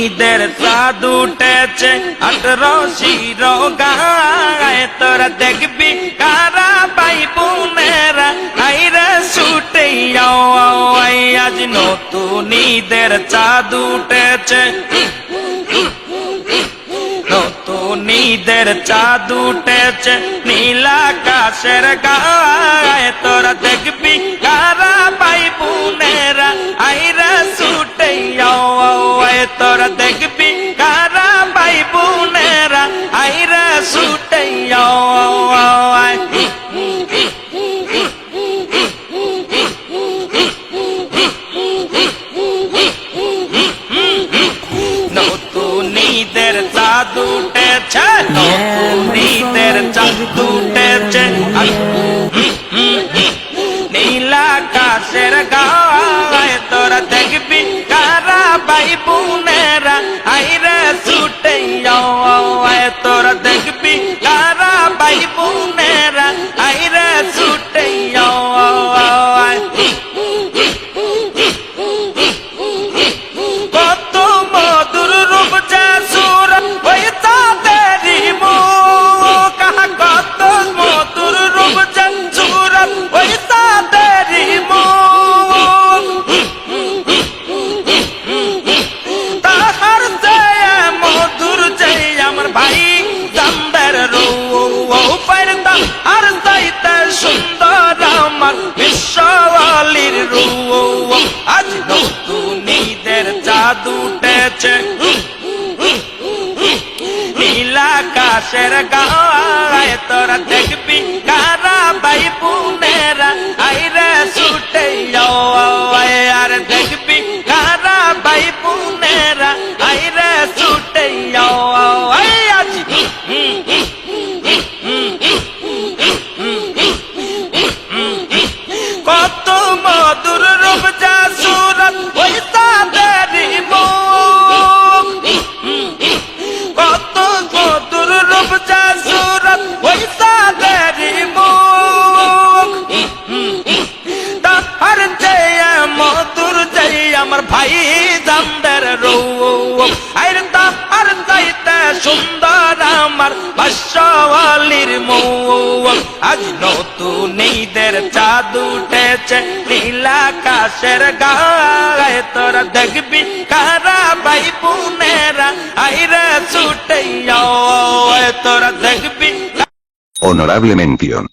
চাঁদ উঠেছে আঠেরো শির গায়ে তোরা দেখবি কারা পাই বোনেরা আইরা ছুটে আজ নতুন ঈদের চাঁদ উঠেছে নতুন ঈদের চাঁদ উঠেছে নীলা আকাশের গায়ে তোরা দেখবি কারা পাই বোনেরা আইরা চাঁদ উঠেছে নতুন ঈদের চাঁদ উঠেছে নীলা আকাশের গায়ে তোরা দেখবি কারা বাই বোনেরা আইরে ছুটে আয় তোরা দেখবি কারা বাই বোনেরা ঈদের চাঁদ উঠেছে নীলা আকাশের গায়ে তোরা দেখবি। কারা বাই পুনেরা আইরে মধুর রূপ যা সুরত ওই তাদেরই মুখ তাহার চেয়ে মধুর যাই আমার ভাই সুন্দর আমার আজ আকাশের গায়ে তোরা দেখবি কারা ভাই বোনেরা আইরে দেখবি Honorable mención.